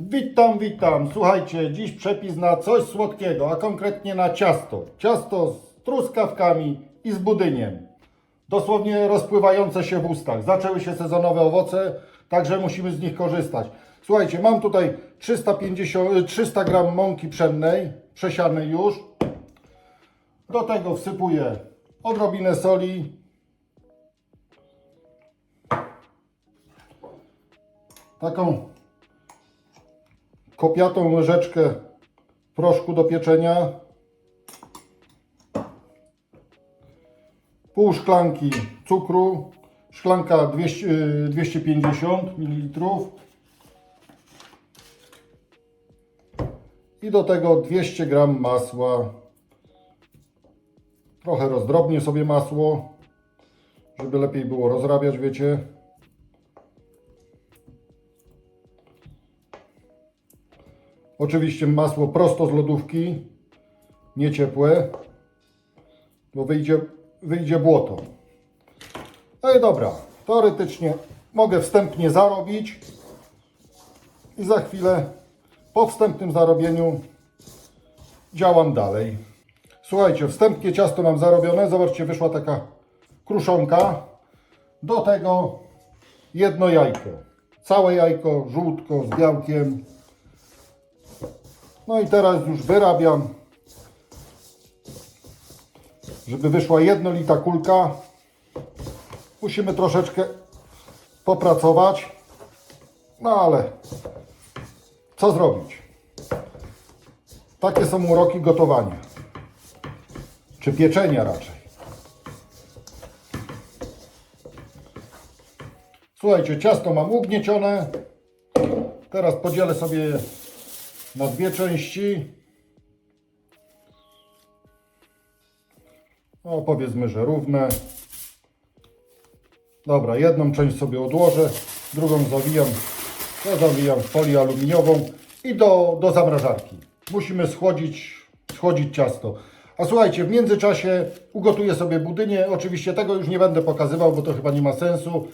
Witam, witam. Słuchajcie, dziś przepis na coś słodkiego, a konkretnie na ciasto. Ciasto z truskawkami i z budyniem. Dosłownie rozpływające się w ustach. Zaczęły się sezonowe owoce, także musimy z nich korzystać. Słuchajcie, mam tutaj 350, y, 300 gram mąki pszennej, przesianej już. Do tego wsypuję odrobinę soli, taką kopiatą łyżeczkę proszku do pieczenia, pół szklanki cukru, szklanka 200, y, 250 ml i do tego 200 g masła. Trochę rozdrobnię sobie masło, żeby lepiej było rozrabiać, wiecie. Oczywiście masło prosto z lodówki, nie ciepłe, bo wyjdzie, wyjdzie błoto. No i dobra, teoretycznie mogę wstępnie zarobić i za chwilę po wstępnym zarobieniu działam dalej. Słuchajcie, wstępnie ciasto mam zarobione, zobaczcie, wyszła taka kruszonka. Do tego jedno jajko, całe jajko, żółtko z białkiem. No i teraz już wyrabiam, żeby wyszła jednolita kulka. Musimy troszeczkę popracować, no ale co zrobić? Takie są uroki gotowania, czy pieczenia raczej. Słuchajcie, ciasto mam ugniecione. Teraz podzielę sobie na dwie części. O, powiedzmy, że równe. Dobra, jedną część sobie odłożę, drugą zawijam, to zawijam w folię aluminiową i do, do zamrażarki. Musimy schłodzić, schłodzić ciasto. A słuchajcie, w międzyczasie ugotuję sobie budynie. Oczywiście tego już nie będę pokazywał, bo to chyba nie ma sensu.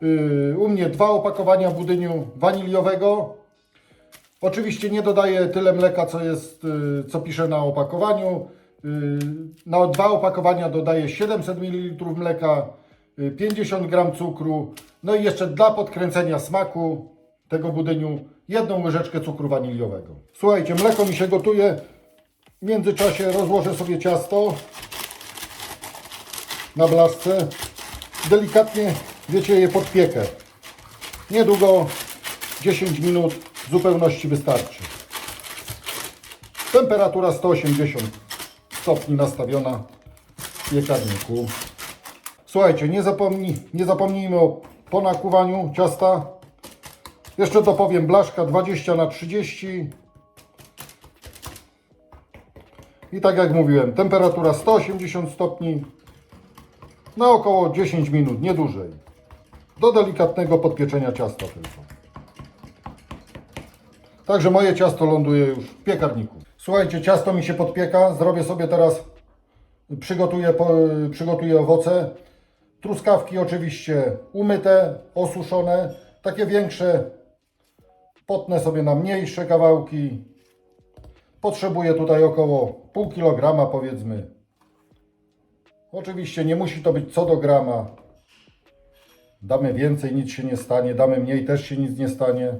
Yy, u mnie dwa opakowania budyniu waniliowego. Oczywiście nie dodaję tyle mleka, co jest, y, co pisze na opakowaniu. Y, Na dwa opakowania dodaję 700 ml mleka, y, 50 g cukru, no i jeszcze dla podkręcenia smaku tego budyniu jedną łyżeczkę cukru waniliowego. Słuchajcie, mleko mi się gotuje. W międzyczasie rozłożę sobie ciasto na blaszce. Delikatnie, wiecie, je podpiekę. Niedługo, 10 minut w zupełności wystarczy. Temperatura 180 stopni nastawiona w piekarniku. Słuchajcie, nie, zapomnij, nie zapomnijmy o ponakuwaniu ciasta. Jeszcze dopowiem blaszka 20 na 30 I tak jak mówiłem, temperatura 180 stopni na około 10 minut, nie dłużej. Do delikatnego podpieczenia ciasta tylko. Także moje ciasto ląduje już w piekarniku. Słuchajcie, ciasto mi się podpieka. Zrobię sobie teraz, przygotuję, przygotuję owoce. Truskawki oczywiście umyte, osuszone. Takie większe potnę sobie na mniejsze kawałki. Potrzebuję tutaj około pół kilograma powiedzmy. Oczywiście nie musi to być co do grama. Damy więcej, nic się nie stanie. Damy mniej, też się nic nie stanie.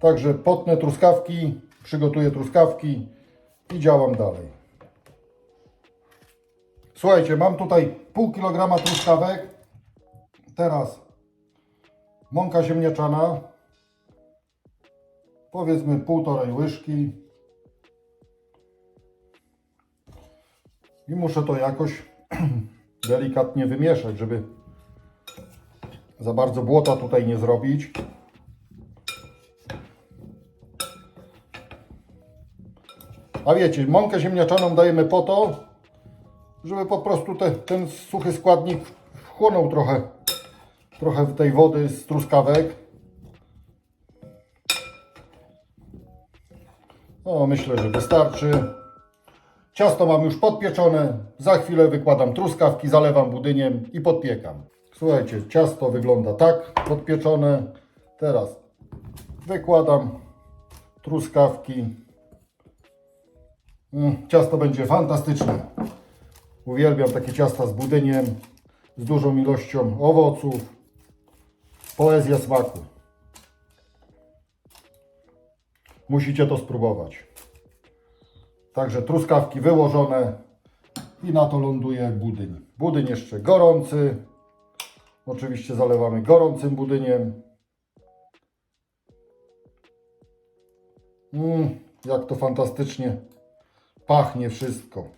Także potnę truskawki, przygotuję truskawki i działam dalej. Słuchajcie, mam tutaj pół kilograma truskawek. Teraz mąka ziemniaczana. Powiedzmy półtorej łyżki. I muszę to jakoś delikatnie wymieszać, żeby za bardzo błota tutaj nie zrobić. A wiecie, mąkę ziemniaczaną dajemy po to, żeby po prostu te, ten suchy składnik wchłonął trochę, trochę tej wody z truskawek. O, myślę, że wystarczy. Ciasto mam już podpieczone. Za chwilę wykładam truskawki, zalewam budyniem i podpiekam. Słuchajcie, ciasto wygląda tak, podpieczone. Teraz wykładam truskawki. Mm, ciasto będzie fantastyczne. Uwielbiam takie ciasta z budyniem, z dużą ilością owoców. Poezja smaku. Musicie to spróbować. Także truskawki wyłożone i na to ląduje budyń. Budyń jeszcze gorący. Oczywiście zalewamy gorącym budyniem. Mmm, jak to fantastycznie pachnie wszystko.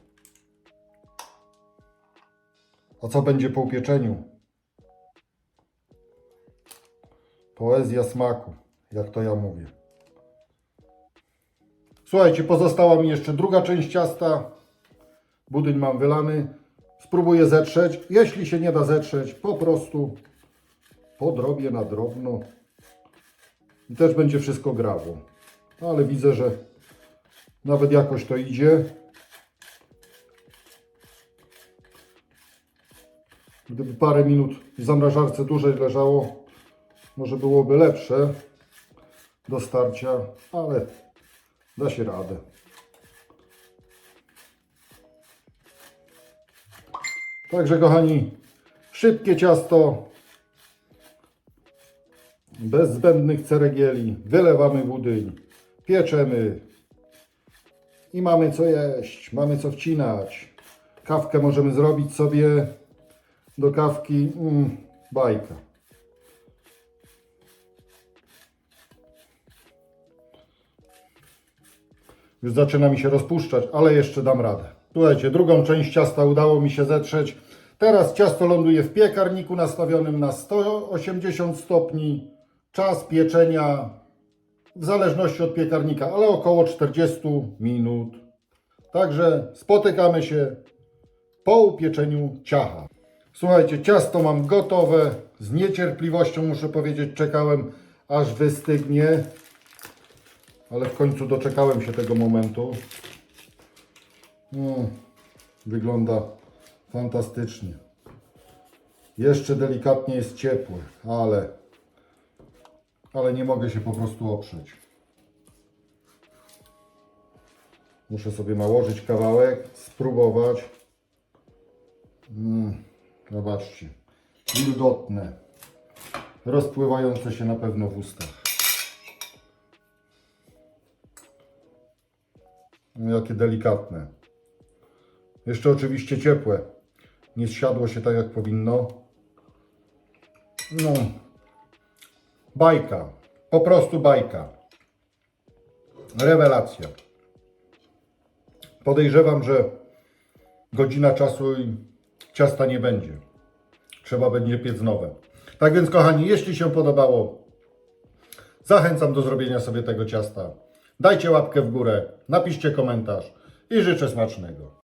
A co będzie po upieczeniu? Poezja smaku, jak to ja mówię. Słuchajcie, pozostała mi jeszcze druga część ciasta. Budyń mam wylany. Spróbuję zetrzeć. Jeśli się nie da zetrzeć, po prostu podrobię na drobno. I też będzie wszystko grało. Ale widzę, że nawet jakoś to idzie. Gdyby parę minut w zamrażarce dłużej leżało, może byłoby lepsze do starcia, ale da się radę. Także kochani, szybkie ciasto, bez zbędnych ceregieli, wylewamy budyń, pieczemy i mamy co jeść, mamy co wcinać. Kawkę możemy zrobić sobie do kawki, mm, bajka. Już zaczyna mi się rozpuszczać, ale jeszcze dam radę. Słuchajcie, drugą część ciasta udało mi się zetrzeć. Teraz ciasto ląduje w piekarniku nastawionym na 180 stopni. Czas pieczenia w zależności od piekarnika, ale około 40 minut. Także spotykamy się po upieczeniu ciacha. Słuchajcie, ciasto mam gotowe. Z niecierpliwością muszę powiedzieć, czekałem aż wystygnie. Ale w końcu doczekałem się tego momentu. Mm, wygląda fantastycznie. Jeszcze delikatnie jest ciepły, ale, ale nie mogę się po prostu oprzeć. Muszę sobie nałożyć kawałek, spróbować. Mm, zobaczcie, wilgotne, rozpływające się na pewno w ustach. Jakie delikatne. Jeszcze oczywiście ciepłe. Nie zsiadło się tak jak powinno. No. Bajka. Po prostu bajka. Rewelacja. Podejrzewam, że godzina czasu i ciasta nie będzie. Trzeba będzie piec nowe. Tak więc kochani, jeśli się podobało, Zachęcam do zrobienia sobie tego ciasta. Dajcie łapkę w górę, napiszcie komentarz i życzę smacznego.